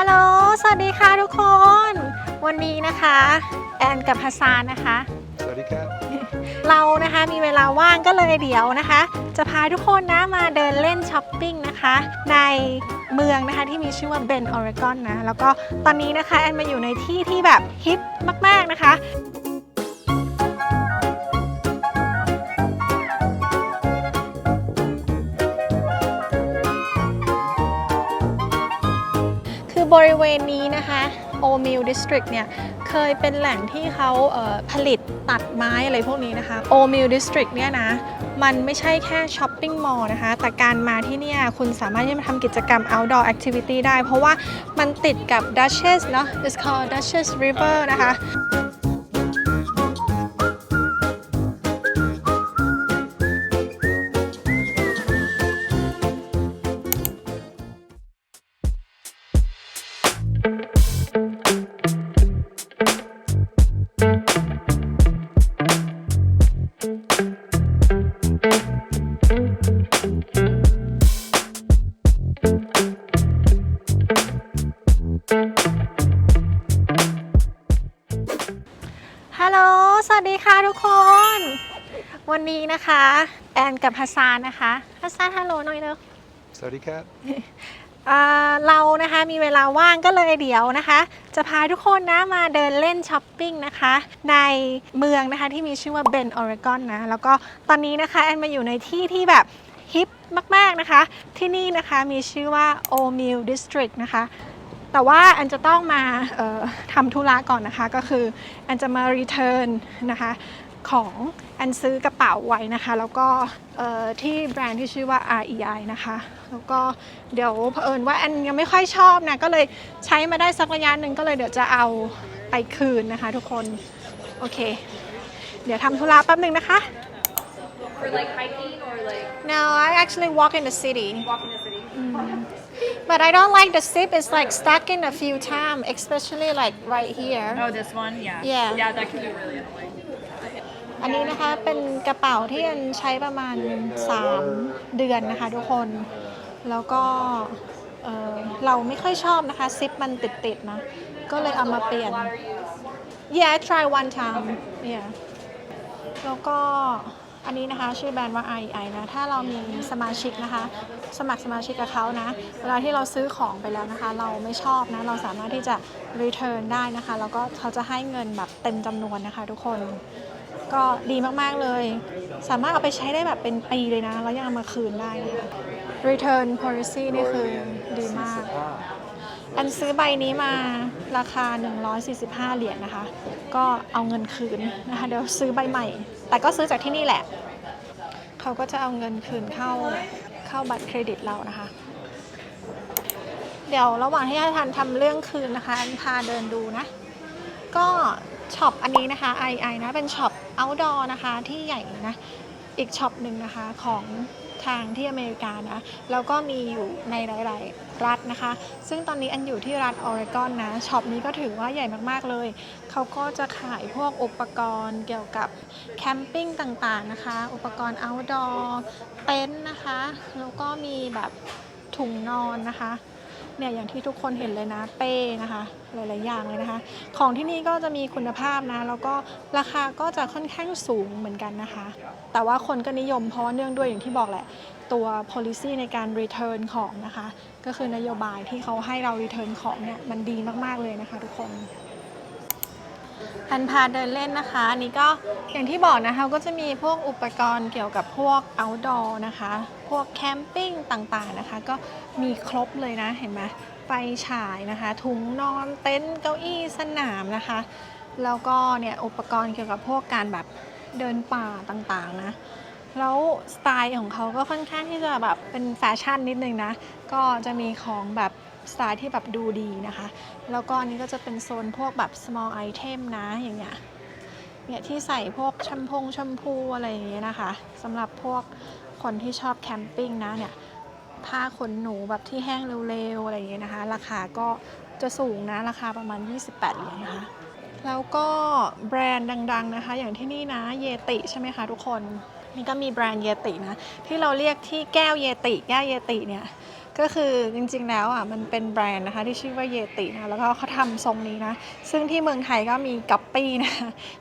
ฮัลโหล สวัสดีค่ะทุกคน วันนี้นะคะ แอนกับฮัสซานนะคะ สวัสดีครับ เรานะคะมีเวลาว่างก็เลยเดี๋ยวนะคะ จะพาทุกคนนะมาเดินเล่นช้อปปิ้งนะคะ ในเมืองนะคะที่มีชื่อว่าเบนออริกอนนะ แล้วก็ตอนนี้นะคะ แอนมาอยู่ในที่ที่แบบฮิปมาก ๆนะคะ ริเวณนี้นะคะโอมิลดิสตริกเนี่ยเคยเป็นแหล่งที่เขาเผลิตตัดไม้อะไรพวกนี้นะคะโอมิลดิสตริกเนี่ยนะมันไม่ใช่แค่ช้อปปิ้งมอลล์นะคะ แต่การมาที่เนี่ยคุณสามารถที่จะมาทำกิจกรรม outdoor activity ได้ เพราะว่ามันติดกับ Duchess เนาะ it's called Duchess River นะคะ กับฮัสซานนะคะฮัสซานฮัลโหลหน่อยเร็วสวัสดีครับอ่าเรานะคะมีเวลาว่างก็เลยเดี๋ยวนะคะ จะพาทุกคนนะมาเดินเล่นช้อปปิ้งนะคะ ในเมืองนะคะที่มีชื่อว่าเบนออริกอนนะแล้วก็ตอนนี้นะคะแอนมาอยู่ในที่ที่แบบฮิปมาก ๆ นะคะ ที่นี่นะคะมีชื่อว่าโอมิลดิสตริกนะคะ แต่ว่าแอนจะต้องมาเอ่อทำธุระก่อนนะคะ ก็คือแอนจะมารีเทิร์นนะคะ ของแอนซื้อกระเป๋าไว้นะคะ แล้วก็เอ่อที่แบรนด์ที่ชื่อว่า REI นะคะ แล้วก็เดี๋ยวเผอิญว่าแอนยังไม่ค่อยชอบนะ ก็เลยใช้มาได้สักระยะหนึ่งก็เลยเดี๋ยวจะเอาไปคืนนะคะทุกคน โอเค เดี๋ยวทำธุระแป๊บหนึ่งนะคะ For like hiking or like No I actually walk in the city walking the city? but I don't like the zip it's like stuck in a few times especially like right here Oh, this one? Yeah. Yeah. Yeah, that can be really annoying. อันนี้นะคะเป็นกระเป๋าที่อันใช้ประมาณ 3 เดือนนะคะทุกคน แล้วก็เเราไม่ค่อยชอบนะคะซิปมันติดๆนะ ก็เลยเอามาเปลี่ยน Yeah I try one time yeah แล้วก็อันนี้นะคะชื่อแบรนด์ว่า IEI นะ ถ้าเรามีสมาชิกนะคะ สมัครสมาชิกกับเขานะ เวลาที่เราซื้อของไปแล้วนะคะ เราไม่ชอบนะ เราสามารถที่จะ return ได้นะคะ แล้วก็เขาจะให้เงินแบบเต็มจำนวนนะคะทุกคน ก็ดีมาก ๆ เลย สามารถเอาไปใช้ได้แบบเป็นปีเลยนะ แล้วยังเอามาคืนได้นะคะ return policy นี่คือดีมาก อันซื้อใบนี้มาราคา 145 เหรียญนะคะ ก็เอาเงินคืนนะคะ เดี๋ยวซื้อใบใหม่ แต่ก็ซื้อจากที่นี่แหละ เขาก็จะเอาเงินคืนเข้าเข้าบัตรเครดิตเรานะคะ เดี๋ยวระหว่างที่ให้ทันทำเรื่องคืนนะคะอันพาเดินดูนะ ก็ช็อปอันนี้นะคะ II นะเป็นช็อป outdoor นะคะที่ใหญ่นะอีกช็อปหนึ่งนะคะของทางที่อเมริกานะแล้วก็มีอยู่ในหลาย ๆ รัฐนะคะ ซึ่งตอนนี้อันอยู่ที่รัฐออริกอนนะช็อปนี้ก็ถือว่าใหญ่มากๆเลย เขาก็จะขายพวกอุปกรณ์เกี่ยวกับแคมปิ้งต่างๆนะคะ อุปกรณ์ outdoor เต็นท์นะคะ แล้วก็มีแบบถุงนอนนะคะ เนี่ยอย่างที่ทุกคนเห็นเลยนะเป้นะคะหลายๆอย่างเลยนะคะ ของที่นี่ก็จะมีคุณภาพนะแล้วก็ราคาก็จะค่อนข้างสูงเหมือนกันนะคะ แต่ว่าคนก็นิยมเพราะว่าเนื่องด้วยอย่างที่บอกแหละตัว policy ในการ return ของนะคะ ก็คือนโยบายที่เขาให้เรา return ของเนี่ยมันดีมากๆเลยนะคะทุกคนอันพาเดินเล่นนะคะอันนี้ก็อย่างที่บอกนะคะก็จะมีพวกอุปกรณ์เกี่ยวกับพวก outdoor นะคะ พวกแคมปิ้งต่างๆนะคะ ก็ มีครบเลยนะเห็นไหมไฟฉายนะคะ ถุงนอนเต็นท์เก้าอี้สนามนะคะ แล้วก็เนี่ยอุปกรณ์เกี่ยวกับพวกการแบบเดินป่าต่างๆนะแล้วสไตล์ของเขาก็ค่อนข้างที่จะแบบเป็นแฟชั่นนิดนึงนะ ก็จะมีของแบบสไตล์ที่แบบดูดีนะคะ แล้วก็อันนี้ก็จะเป็นโซนพวกแบบ small item นะอย่างเงี้ยเนี่ยที่ใส่พวกแชมพงแชมพูอะไรอย่างเงี้ยนะคะสำหรับพวกคนที่ชอบแคมปิ้งนะเนี่ย ผ้าขนหนูแบบที่แห้งเร็วๆอะไรอย่างเงี้ยนะคะ ราคาก็จะสูงนะราคาประมาณ 28เหรียญนะคะแล้วก็แบรนด์ดังๆนะคะ อย่างที่นี่นะเยติใช่ไหมคะทุกคนนี่ก็มีแบรนด์เยตินะ ที่เราเรียกที่แก้วเยติแก้วเยติเนี่ยก็คือจริงๆแล้วอะมันเป็นแบรนด์นะคะที่ชื่อว่าเยตินะแล้วก็เขาทำทรงนี้นะ ซึ่งที่เมืองไทยก็มีกัปปี้นะ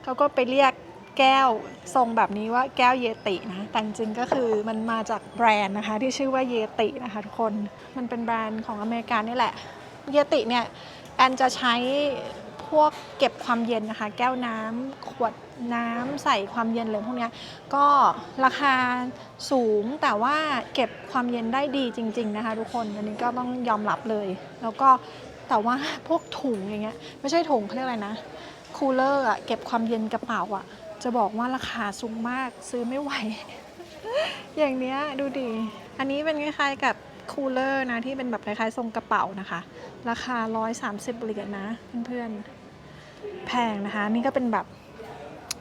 เขาก็ไปเรียก แก้วทรงแบบนี้ว่าแก้วเยตินะแต่จริงก็คือมันมาจากแบรนด์นะคะที่ชื่อว่าเยตินะคะทุกคนมันเป็นแบรนด์ของอเมริกานี่แหละเยติเนี่ยแอนจะใช้พวกเก็บความเย็นนะคะ แก้วน้ำขวดน้ำใส่ความเย็นเลยพวกนี้ก็ราคาสูงแต่ว่าเก็บความเย็นได้ดีจริง ๆนะคะ ทุกคนอันนี้ก็ต้องยอมรับเลย แล้วก็แต่ว่าพวกถุงอย่างเงี้ยไม่ใช่ถุงเขาเรียกอะไรนะคูลเลอร์อะเก็บความเย็นกระเป๋าอะ จะบอกว่าราคาสูงมากซื้อไม่ไหว อย่างเนี้ยดูดิ อันนี้เป็นคล้ายๆกับคูลเลอร์นะ ที่เป็นแบบคล้ายๆทรงกระเป๋านะคะ ราคา 130เหรียญนะเพื่อนๆ แพงนะคะ นี่ก็เป็นแบบ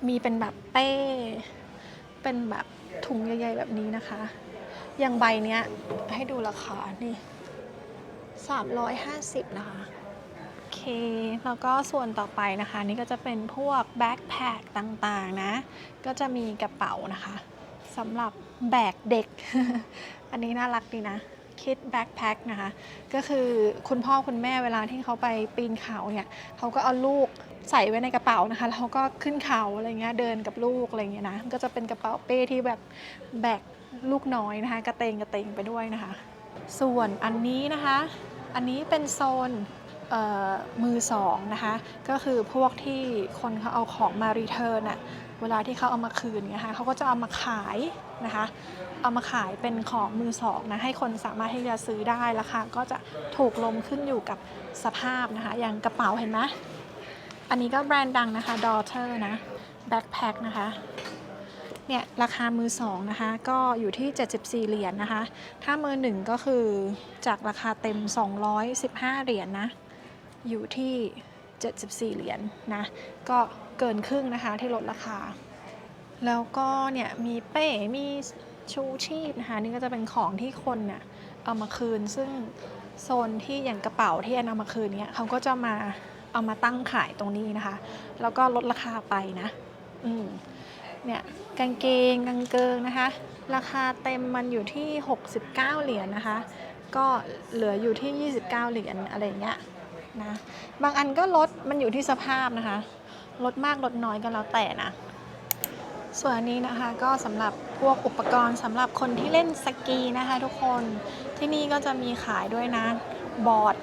มีเป็นแบบเป้ เป็นแบบถุงใหญ่ๆแบบนี้นะคะ อย่างใบเนี้ยให้ดูราคานี่350 นะคะ แล้วก็ส่วนต่อไปนะคะ นี่ก็จะเป็นพวกแบ็คแพคต่างๆนะ ก็จะมีกระเป๋านะคะสำหรับแบกเด็ก อันนี้น่ารักดีนะคิดแบ็คแพคนะคะ ก็คือคุณพ่อคุณแม่เวลาที่เขาไปปีนเขาเนี่ยเขาก็เอาลูกใส่ไว้ในกระเป๋านะคะแล้วเขาก็ขึ้นเขาอะไรเงี้ยเดินกับลูกอะไรเงี้ยนะก็จะเป็นกระเป๋าเป้ที่แบบแบกลูกน้อยนะคะ กระเตงกระเตงไปด้วยนะคะ ส่วนอันนี้นะคะ อันนี้เป็นโซน มือสองนะคะ ก็คือพวกที่คนเขาเอาของมารีเทิร์นอะเวลาที่เขาเอามาคืนนี่ยค่ะเขาก็จะเอามาขายนะคะ เอามาขายเป็นของมือสองนะให้คนสามารถที่จะซื้อได้ราคาก็จะถูกลงขึ้นอยู่กับสภาพนะคะ อย่างกระเป๋าเห็นไหมอันนี้ก็แบรนด์ดังนะคะ Daughter นะ Backpack นะคะเนี่ยราคามือสองนะคะ ก็อยู่ที่ 74 เหรียญนะคะ ถ้ามือหนึ่งก็คือจากราคาเต็ม 215 เหรียญนะ อยู่ที่ 74 เหรียญนะ ก็เกินครึ่งนะคะที่ลดราคา แล้วก็เนี่ยมีเป้ มีชูชีพนะคะนี่ก็จะเป็นของที่คนเนี่ยเอามาคืน ซึ่งโซนที่อย่างกระเป๋าที่แอนเอามาคืนเนี่ยเขาก็จะมาเอามาตั้งขายตรงนี้นะคะ แล้วก็ลดราคาไปนะ อืม เนี่ยกางเกงกางเกงนะคะ ราคาเต็มมันอยู่ที่ 69 เหรียญนะคะ ก็เหลืออยู่ที่ 29 เหรียญอะไรเงี้ย นะบางอันก็ลดมันอยู่ที่สภาพนะคะ ลดมากลดน้อยก็แล้วแต่นะ ส่วนอันนี้นะคะก็สำหรับพวกอุปกรณ์สำหรับคนที่เล่นสกีนะคะ ทุกคนที่นี่ก็จะมีขายด้วยนะบอร์ด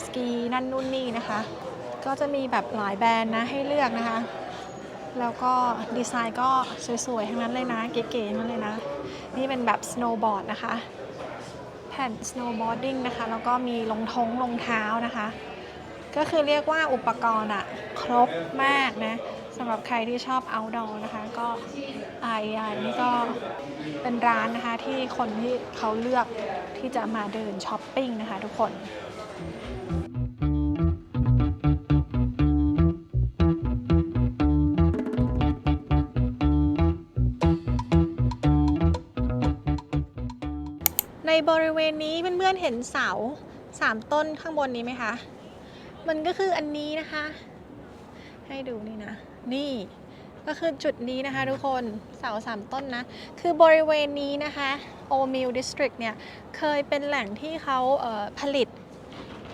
สกีนั่นนู่นนี่นะคะ ก็จะมีแบบหลายแบรนด์นะให้เลือกนะคะ แล้วก็ดีไซน์ก็สวยๆทั้งนั้นเลยนะ เก๋ๆทั้งนั้นเลยนะ นี่เป็นแบบสโนว์บอร์ดนะคะ แผ่นสโนว์บอร์ดิ้งนะคะ แล้วก็มีรองท้องรองเท้านะคะ ก็คือเรียกว่าอุปกรณ์อะครบมากนะสำหรับใครที่ชอบ outdoor นะคะ ก็ i i นี่ก็เป็นร้านนะคะที่คนที่เขาเลือกที่จะมาเดินช้อปปิ้งนะคะทุกคนในบริเวณนี้เพื่อนๆเห็นเสาสามต้นข้างบนนี้ไหมคะ มันก็คืออันนี้นะคะ ให้ดูนี่นะ นี่ก็คือจุดนี้นะคะทุกคนเสาสามต้นนะ คือบริเวณนี้นะคะโอมิลดิสตริกเนี่ยเคยเป็นแหล่งที่เขาเผลิต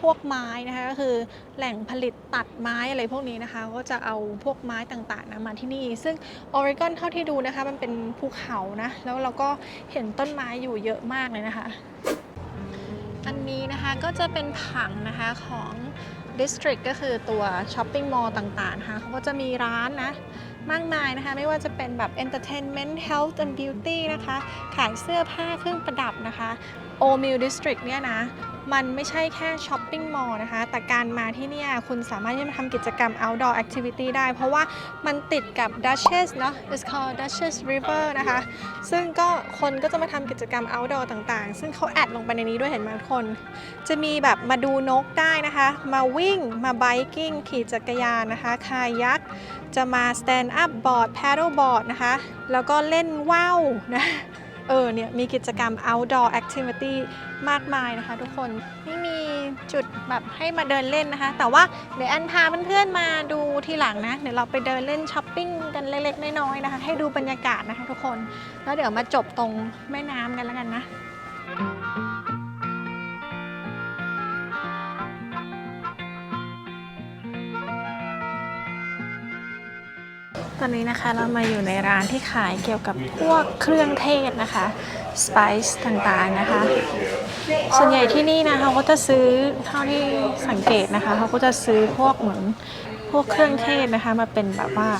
พวกไม้นะคะก็คือแหล่งผลิตตัดไม้อะไรพวกนี้นะคะ ก็จะเอาพวกไม้ต่างๆนะมาที่นี่ ซึ่งออริกอนเท่าที่ดูนะคะมันเป็นภูเขานะ แล้วเราก็เห็นต้นไม้อยู่เยอะมากเลยนะคะ อันนี้นะคะก็จะเป็นผังนะคะของ ดิสตริกก็คือตัวช้อปปิ้งมอลล์ต่างๆนะคะเขาก็จะมีร้านนะมากมายนะคะ ไม่ว่าจะเป็นแบบ Entertainment Health and Beauty นะคะ ขายเสื้อผ้าเครื่องประดับนะคะ o m i l District เนี่ยนะ มันไม่ใช่แค่ช้อปปิ้งมอลล์นะคะ แต่การมาที่นี่คุณสามารถที่จะมาทำกิจกรรม outdoor activity ได้ เพราะว่ามันติดกับ Duchess เนอะ it's called Duchess River นะคะ ซึ่งก็คนก็จะมาทำกิจกรรม outdoor ต่างๆ ซึ่งเขาแอดลงไปในนี้ด้วยเห็นไหมทุกคน จะมีแบบมาดูนกได้นะคะ มาวิ่ง มาไบกิ้ง ขี่จักรยานนะคะ คายัก จะมา stand up board paddle board นะคะ แล้วก็เล่นว่าวนะ เออเนี่ยมีกิจกรรม outdoor activity มากมายนะคะทุกคนนี่มีจุดแบบให้มาเดินเล่นนะคะ แต่ว่าเดี๋ยวแอนพาเพื่อนๆมาดูทีหลังนะ เดี๋ยวเราไปเดินเล่นช้อปปิ้งกันเล็กๆน้อยๆนะคะ ให้ดูบรรยากาศนะคะทุกคน แล้วเดี๋ยวมาจบตรงแม่น้ำกันแล้วกันนะ ตอนนี้นะคะเรามาอยู่ในร้านที่ขายเกี่ยวกับพวกเครื่องเทศนะคะ สไปซ์ต่างๆนะคะ ส่วนใหญ่ที่นี่นะคะเขาก็จะซื้อเท่าที่สังเกตนะคะเขาก็จะซื้อพวกเหมือนพวกเครื่องเทศนะคะมาเป็นแบบว่า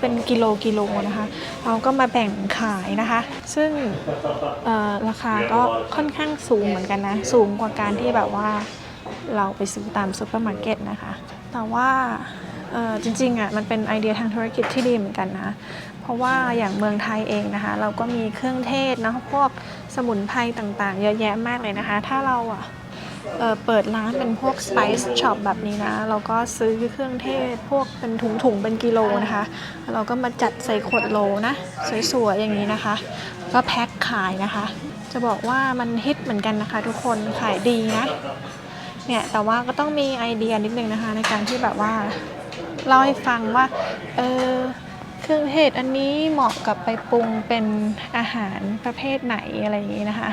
เป็นกิโลกิโลนะคะเราก็มาแบ่งขายนะคะ ซึ่งราคาก็ค่อนข้างสูงเหมือนกันนะ สูงกว่าการที่แบบว่าเราไปซื้อตามซูเปอร์มาร์เก็ตนะคะ แต่ว่า จริงๆอะมันเป็นไอเดียทางธุรกิจที่ดีเหมือนกันนะ เพราะว่าอย่างเมืองไทยเองนะคะ เราก็มีเครื่องเทศนะพวกสมุนไพรต่างๆ เยอะแยะมากเลยนะคะ ถ้าเราอะเเปิดร้านเป็นพวก Spice Shop แบบนี้นะ เราก็ซื้อเครื่องเทศพวกเป็นถุงๆเป็นกิโลนะคะ เราก็มาจัดใส่ขวดโลนะ สวยๆอย่างนี้นะคะ ก็แพ็คขายนะคะ จะบอกว่ามันฮิตเหมือนกันนะคะ ทุกคนขายดีนะเนี่ยแต่ว่าก็ต้องมีไอเดียนิดนึงนะคะ ในการที่แบบว่า เล่าให้ฟังว่าเออเครื่องเทศอันนี้เหมาะกับไปปรุงเป็นอาหารประเภทไหนอะไรอย่างนี้นะคะ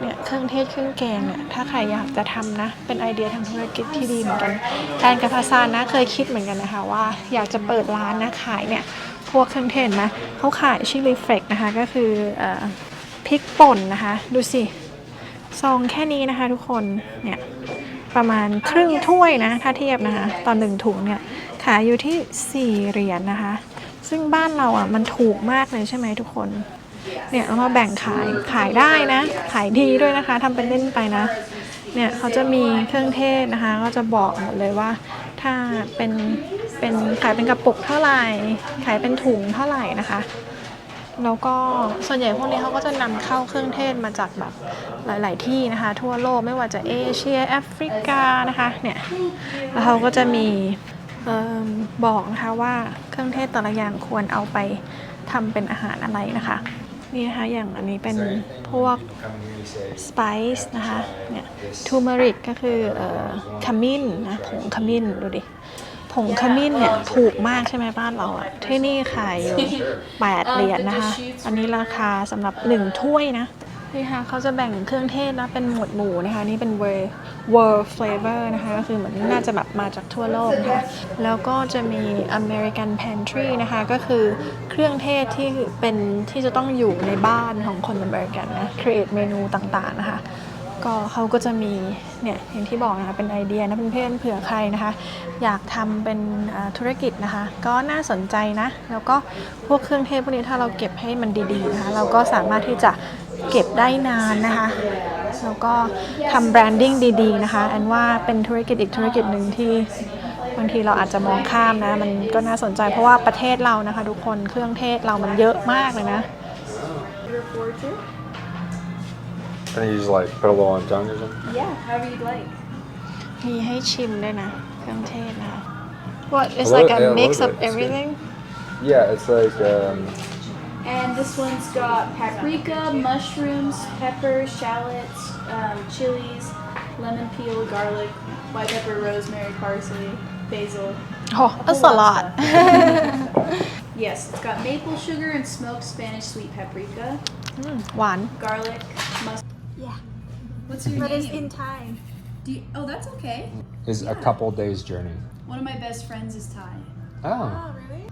เนี่ยเครื่องเทศเครื่องแกงเนี่ยถ้าใครอยากจะทำนะ เป็นไอเดียทางธุรกิจที่ดีเหมือนกันแอนกับพาซานนะเคยคิดเหมือนกันนะคะว่าอยากจะเปิดร้านนะขายเนี่ยพวกเครื่องเทศนะเขาขายชิลลีเฟกนะคะก็คืออพริกป่นนะคะ ดูสิซองแค่นี้นะคะทุกคนเนี่ยประมาณครึ่งถ้วยนะถ้าเทียบนะคะ ตอนหนึ่งถุงเนี่ย ขายอยู่ที่ 4 เหรียญนนะคะ ซึ่งบ้านเราอะมันถูกมากเลยใช่ไหมทุกคน เนี่ยเรามาแบ่งขายขายได้นะ ขายดีด้วยนะคะทำเป็นเล่นไปนะ เนี่ยเขาจะมีเครื่องเทศนะคะ ก็จะบอกหมดเลยว่า ถ้าเป็นเป็นขายเป็นกระปุกเท่าไหร่ ขายเป็นถุงเท่าไหร่นะคะแล้วก็ส่วนใหญ่พวกนี้เขาก็จะนำเข้าเครื่องเทศมาจากแบบหลาย ๆ ที่นะคะ ทั่วโลกไม่ว่าจะเอเชียแอฟริกานะคะเนี่ยแล้วเขาก็จะมี บอกนะคะว่าเครื่องเทศแต่ละอย่างควรเอาไปทำเป็นอาหารอะไรนะคะ นี่นะคะอย่างอันนี้เป็นพวกสไปซ์นะคะเนี่ยทูเมริกก็คือเอ่อขมิ้นนะผงขมิ้นดูดิผงขมิ้นเนี่ยถูกมากใช่ไหมบ้านเราอะที่นี่ขายอยู่ 8 เหรียญนะคะ อันนี้ราคาสำหรับ 1 ถ้วยนะ นี่ค่ะเขาจะแบ่งเครื่องเทศนะเป็นหมวดหมู่นะคะ นี่เป็น world world flavor นะคะ ก็คือเหมือนน่าจะแบบมาจากทั่วโลกนะคะแล้วก็จะมี American pantry นะคะ ก็คือเครื่องเทศที่เป็นที่จะต้องอยู่ในบ้านของคนอเมริกันนะ create เมนูต่างๆนะคะ ก็เขาก็จะมีเนี่ยอย่างที่บอกนะคะเป็นไอเดียนะเพื่อนๆเผื่อใครนะคะ อยากทำเป็นธุรกิจนะคะ ก็น่าสนใจนะ แล้วก็พวกเครื่องเทศพวกนี้ถ้าเราเก็บให้มันดีๆนะคะ เราก็สามารถที่จะ เก็บได้นานนะคะ แล้วก็ทำแบรนดิ้งดีๆนะคะ อันว่าเป็นธุรกิจอีกธุรกิจหนึ่งที่บางทีเราอาจจะมองข้ามนะ มันก็น่าสนใจเพราะว่าประเทศเรานะคะ ทุกคนเครื่องเทศเรามันเยอะมากเลยนะ And you just like put a little on tongue or something? Yeah, however you'd like. มีให้ชิมด้วยนะ เครื่องเทศนะคะ What is A like little- a yeah, a mix little of bit. It's good. everything Yeah, it's like um, And this one's got paprika, mushrooms, pepper, shallots, um, chilies, lemon peel, garlic, white pepper, rosemary, parsley, basil. Oh, that's a lot. yes, it's got maple sugar and smoked Spanish sweet paprika. Mm, one. Garlic, mustard. Yeah. What's your but name? In time. You, oh, that's okay. Is yeah. a couple days journey. One of my best friends is Thai. Oh. oh really?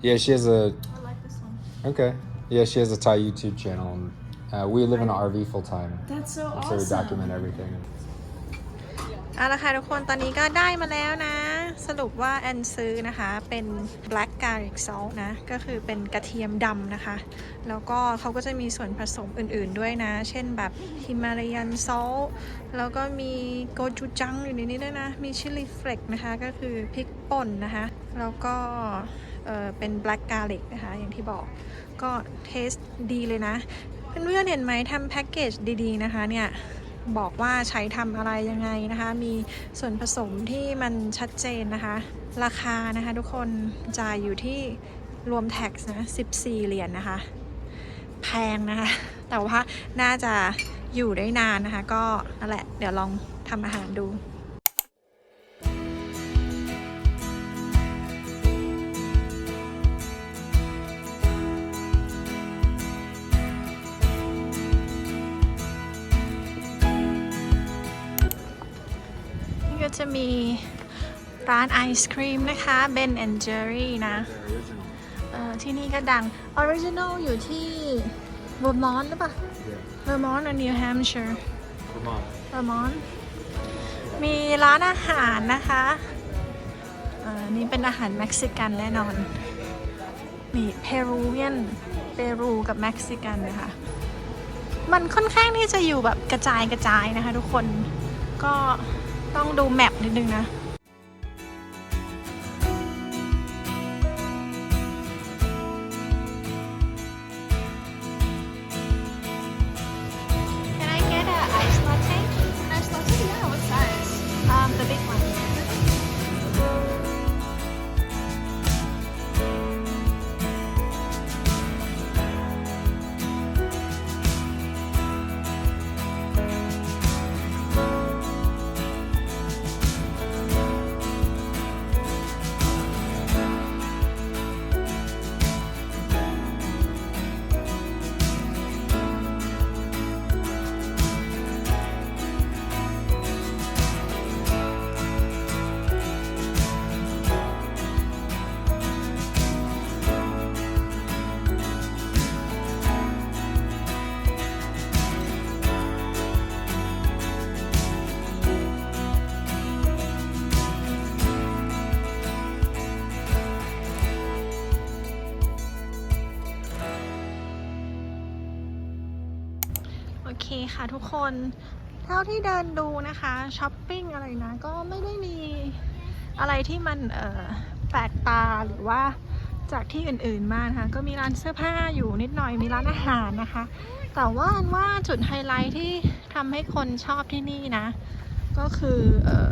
Yeah, she has a okay. Yeah, she has a Thai YouTube channel. And, uh, we live in an RV full time, That's so so we document everything. เอาละค่ะทุกคนตอนนี้ก็ได้มาแล้วนะ สรุปว่าแอนซื้อนะคะเป็น black garlic salt นะ ก็คือเป็นกระเทียมดำนะคะ แล้วก็เขาก็จะมีส่วนผสมอื่นๆด้วยนะ เช่นแบบ Himalayan salt แล้วก็มีโกจูจังอยู่ในนี้ด้วยนะ มีชิลลีเฟลกนะคะ ก็คือพริกป่นนะคะ แล้วก็ เเป็น black garlic นะคะ อย่างที่บอกก็เทสดีเลยนะ เพื่อนๆเห็นไหมทำแพ็กเกจดีๆนะคะเนี่ยบอกว่าใช้ทำอะไรยังไงนะคะ มีส่วนผสมที่มันชัดเจนนะคะ ราคานะคะทุกคนจ่ายอยู่ที่รวมแท็กนะ14 เหรียญนะคะ แพงนะคะ แต่ว่าน่าจะอยู่ได้นานนะคะ ก็นั่นแหละ เดี๋ยวลองทำอาหารดู จะมีร้านไอศครีมนะคะ Ben and Jerry นะเออที่นี่ก็ดัง Original อยู่ที่ Vermont หรือเปล่า Vermont และ New Hampshire Vermont มีร้านอาหารนะคะเอ่อนี่เป็นอาหารเม็กซิกันแน่นอน มีเพรูเวียนเปรูกับเม็กซิกันนะคะมันค่อนข้างที่จะอยู่แบบกระจายกระจายนะคะทุกคนก็ ต้องดูแมปนิดนึงนะ คค่ะทุกคน เท่าที่เดินดูนะคะช้อปปิ้งอะไรนะ ก็ไม่ได้มีอะไรที่มันเอ่อแปลกตาหรือว่าจากที่อื่นๆมานะคะก็มีร้านเสื้อผ้าอยู่นิดหน่อยมีร้านอาหารนะคะ แต่ว่านว่าจุดไฮไลท์ที่ทำให้คนชอบที่นี่นะ ก็คือเออ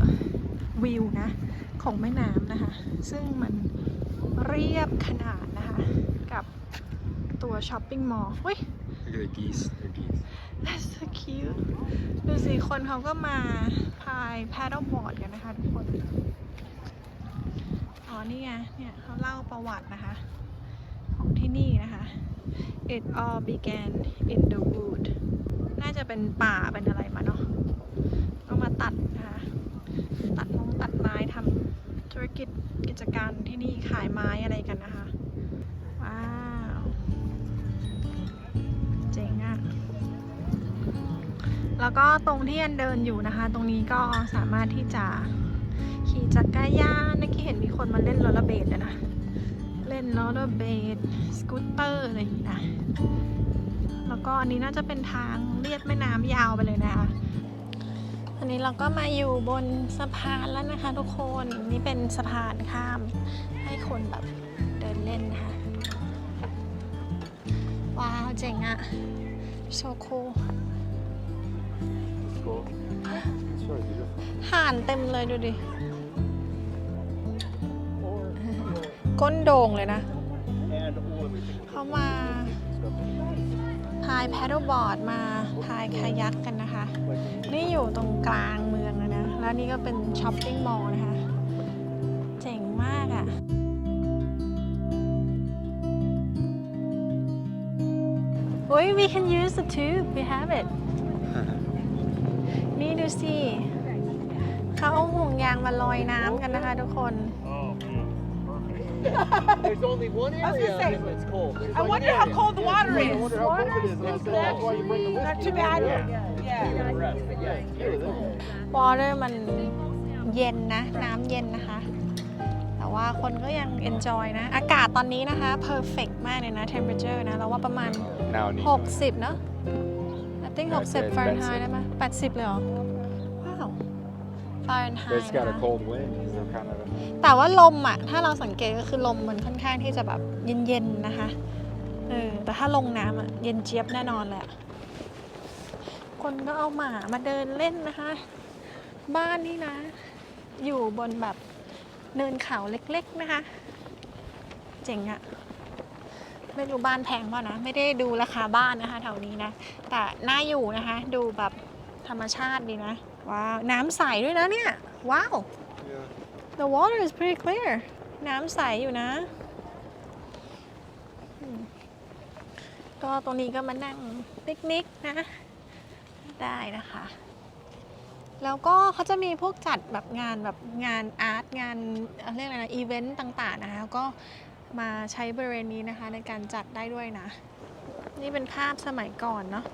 วิวนะ ของแม่น้ำนะคะ ซึ่งมันเรียบขนาดนะคะ กับตัวช้อปปิ้งมอลล์เฮ้ย Look at the geese. That's so cute ดูสิคนเขาก็มาพาย paddle board กันนะคะทุกคน อ๋อนี่ไง เนี่ยเขาเล่าประวัตินะคะ ของที่นี่นะคะ It all began in the wood น่าจะเป็นป่าเป็นอะไรมาเนาะก็มาตัดนะคะ ตัดมงตัดไม้ทำธุรกิจกิจการที่นี่ขายไม้อะไรกันนะคะ แล้วก็ตรงที่อันเดินอยู่นะคะ ตรงนี้ก็สามารถที่จะขี่จักรยานเมื่อกี้เห็นมีคนมาเล่นโรลเลอร์เบดเลยนะ เล่นโรลเลอร์เบดสกูตเตอร์อะไรอย่างนี้นะ แล้วก็อันนี้น่าจะเป็นทางเลียบแม่น้ำยาวไปเลยนะคะอันนี้เราก็มาอยู่บนสะพานแล้วนะคะทุกคนนี่เป็นสะพานข้ามให้คนแบบเดินเล่นนะคะว้าวเจ๋งอะโซคู ล Cool. It's really beautiful. ห่านเต็มเลยดูดิก้นโด่งเลยนะเขามาพายแพดเดิลบอร์ดมาพายคายักกันนะคะนี่อยู่ตรงกลางเมืองเลยนะ แล้วนี่ก็เป็นช้อปปิ้งมอลล์นะคะ เจ๋งมากอะ่ะโอ้ย we can use the tube we have it นี่ดูสิ เขาเอาห่วงยางมาลอยน้ำกันนะคะทุกคน There's only one area say, that's cold. There's I like wonder an how area. cold the water I is. wonder how cold it is. That's, that's why you bring the Not whiskey too in. bad. Yeah. Yeah. Rest, but yeah, it's beautiful. วอเตอร์มันเย็นนะ น้ำเย็นนะคะ แต่ว่าคนก็ยัง enjoy นะ อากาศตอนนี้นะคะ perfect มากเลยนะ temperature นะ เราว่าประมาณ Now Nico. 60 เนอะ I think แปดสิบ60 Fahrenheit ได้ไหม80 เลยเหรอ ว้าว Fahrenheit But it's got นะ a คะ cold wind. So kind of. แต่ว่าลมอะ ถ้าเราสังเกตก็คือลมมันค่อนข้างที่จะแบบเย็นๆนะคะ เออ แต่ถ้าลงน้ำอะ เย็นเจี๊ยบแน่นอนแหลยอะคนก็เอาหมามาเดินเล่นนะคะ บ้านนี่นะ อยู่บนแบบเนินเขาเล็กๆนะคะ เจ๋งอะ ไม่รู้บ้านแพงเปล่านะ ไม่ได้ดูราคาบ้านนะคะแถวนี้นะ แต่น่าอยู่นะคะ ดูแบบธรรมชาติดีนะ ว้าว น้ำใสด้วยนะเนี่ย ว้าว Yeah. the water is pretty clear น้ำใสอยู่นะ ก็ตรงนี้ก็มานั่งปิกนิกนะ ได้นะคะ แล้วก็เขาจะมีพวกจัดแบบงานแบบงานอาร์ตงานเอ่อเรียกอะไรนะอีเวนต์ต่างๆนะคะก็ มาใช้บริเวณนี้นะคะในการจัดได้ด้วยนะ นี่เป็นภาพสมัยก่อนเนาะ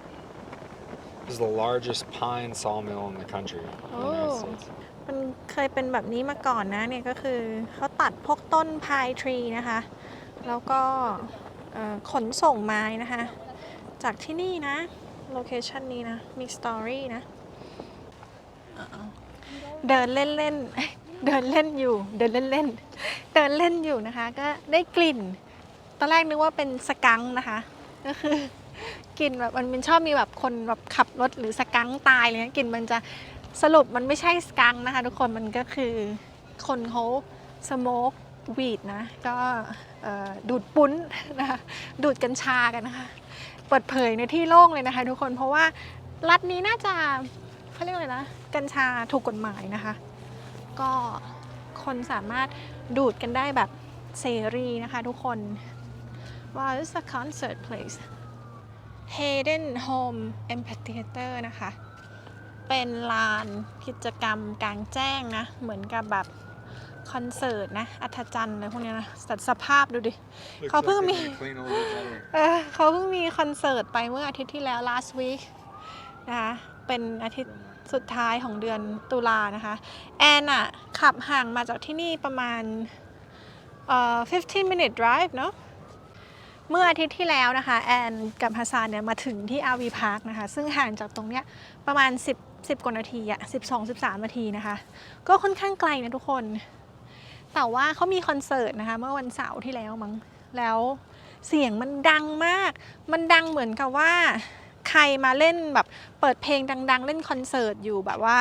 This is the largest pine sawmill in the country. in the United Oh. States. มันเคยเป็นแบบนี้มาก่อนนะเนี่ยก็คือเขาตัดพวกต้นพายทรีนะคะ แล้วก็เอ่อขนส่งไม้นะคะ จากที่นี่นะ โลเคชันนี้นะ มีสตอรี่นะเอาๆเดินเล่นเล่นๆ เดินเล่นอยู่ เดินเล่นเล่นเดินเล่นอยู่นะคะ ก็ได้กลิ่น ตอนแรกนึกว่าเป็นสกังนะคะ ก็คือกลิ่นแบบมันมันชอบมีแบบคนแบบขับรถหรือสกังตายอะไรเลยกลิ่นมันจะสรุปมันไม่ใช่สกังนะคะ ทุกคนมันก็คือคนเขาสโมกวีดนะ ก็ดูดปุ้นนะคะดูดกัญชากันนะคะ เปิดเผยในที่โล่งเลยนะคะ ทุกคนเพราะว่ารัฐนี้น่าจะเขาเรียกอะไรนะ กัญชาถูกกฎหมายนะคะ ก็คนสามารถดูดกันได้แบบเสรีนะคะทุกคนว้าว this is a concert place Hayden Home Amphitheater นะคะ เป็นลานกิจกรรมกลางแจ้งนะ เหมือนกับแบบคอนเสิร์ตนะ อัธจันทร์อะไรพวกเนี้ยนะแต่สภาพดูดิ Looks เขาเพิ่ง like มี they're gonna clean all this out. เออเขาเพิ่งมีคอนเสิร์ตไปเมื่ออาทิตย์ที่แล้ว last week นะคะ เป็นอาทิตย์ สุดท้ายของเดือนตุลานะคะ แอนอะขับห่างมาจากที่นี่ประมาณเอ่อ15 minute drive เนอะเมื่ออาทิตย์ที่แล้วนะคะ แอนกับฮัสซานเนี่ยมาถึงที่อาวีพาร์คนะคะ ซึ่งห่างจากตรงเนี้ยประมาณ 10 10กว่านาทีอะ12 13 นาทีนะคะ ก็ค่อนข้างไกลนะทุกคน แต่ว่าเขามีคอนเสิร์ตนะคะ เมื่อวันเสาร์ที่แล้วมั้งแล้วเสียงมันดังมาก มันดังเหมือนกับว่า ใครมาเล่นแบบเปิดเพลงดัง ๆ เล่นคอนเสิร์ตอยู่แบบว่า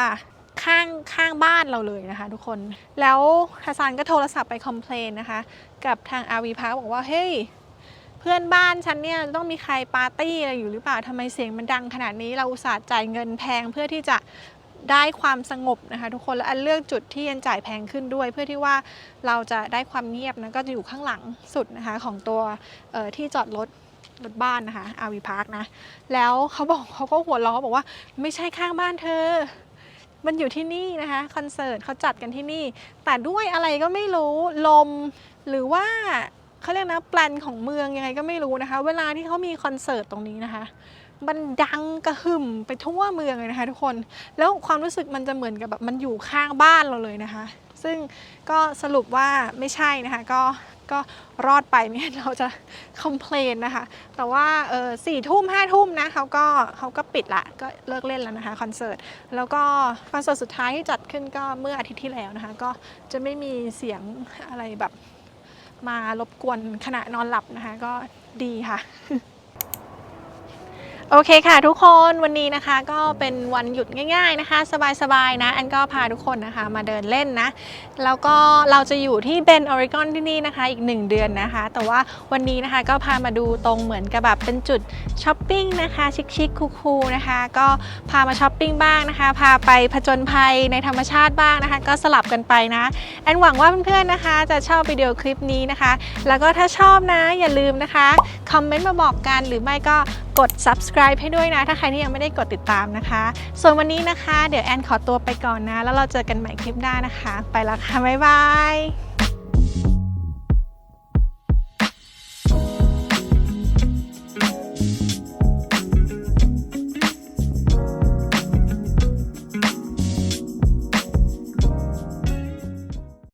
ข้างข้างบ้านเราเลยนะคะทุกคน แล้วฮัสซันก็โทรศัพท์ไปคอมเพลนนะคะ กับทางอาวีพาบอกว่า เฮ้ย เพื่อนบ้านฉันเนี่ยต้องมีใครปาร์ตี้อะไรอยู่หรือเปล่าทำไมเสียงมันดังขนาดนี้เราอุตส่าห์จ่ายเงินแพงเพื่อที่จะได้ความสงบนะคะทุกคนและอันเลือกจุดที่ยันจ่ายแพงขึ้นด้วย เพื่อที่ว่าเราจะได้ความเงียบนะก็จะอยู่ข้างหลังสุดนะคะของตัวที่จอดรถ รถบ้านนะคะอาวีพาร์คนะ แล้วเขาบอกเขาก็หัวเราะเขาบอกว่าไม่ใช่ข้างบ้านเธอ มันอยู่ที่นี่นะคะคอนเสิร์ตเขาจัดกันที่นี่ แต่ด้วยอะไรก็ไม่รู้ลมหรือว่าเขาเรียกนะแปลนของเมืองยังไงก็ไม่รู้นะคะ เวลาที่เขามีคอนเสิร์ตตรงนี้นะคะมันดังกระหึ่มไปทั่วเมืองเลยนะคะทุกคน แล้วความรู้สึกมันจะเหมือนกับแบบมันอยู่ข้างบ้านเราเลยนะคะ ซึ่งก็สรุปว่าไม่ใช่นะคะก็ ก็รอดไปไม่งั้นเราจะคอมเพลนนะคะ แต่ว่าเออสี่ทุ่มห้าทุ่มนะเขาก็เขาก็ปิดละก็เลิกเล่นแล้วนะคะคอนเสิร์ตแล้วก็คอนเสิร์ตสุดท้ายที่จัดขึ้นก็เมื่ออาทิตย์ที่แล้วนะคะ ก็จะไม่มีเสียงอะไรแบบมารบกวนขณะนอนหลับนะคะ ก็ดีค่ะ โอเคค่ะทุกคนวันนี้นะคะก็เป็นวันหยุดง่าย ๆนะคะ สบายๆนะ อันก็พาทุกคนนะคะมาเดินเล่นนะ แล้วก็เราจะอยู่ที่เบนออริกอนที่นี่นะคะ อีก 1 เดือนนะคะ แต่ว่าวันนี้นะคะก็พามาดูตรงเหมือนกับแบบเป็นจุดช้อปปิ้งนะคะ ชิคๆคูลๆนะคะ ก็พามาช้อปปิ้งบ้างนะคะ พาไปผจญภัยในธรรมชาติบ้างนะคะ ก็สลับกันไปนะแอนหวังว่าเพื่อนๆนะคะ จะชอบวิดีโอคลิปนี้นะคะ แล้วก็ถ้าชอบนะอย่าลืมนะคะคอมเมนต์มาบอกกันหรือไม่ก็กด subscribe ให้ด้วยนะ ถ้าใครที่ยังไม่ได้กดติดตามนะคะ ส่วนวันนี้นะคะ เดี๋ยวแอนขอตัวไปก่อนนะ แล้วเราเจอกันใหม่คลิปหน้านะคะ ไปแล้วค่ะ บ๊ายบาย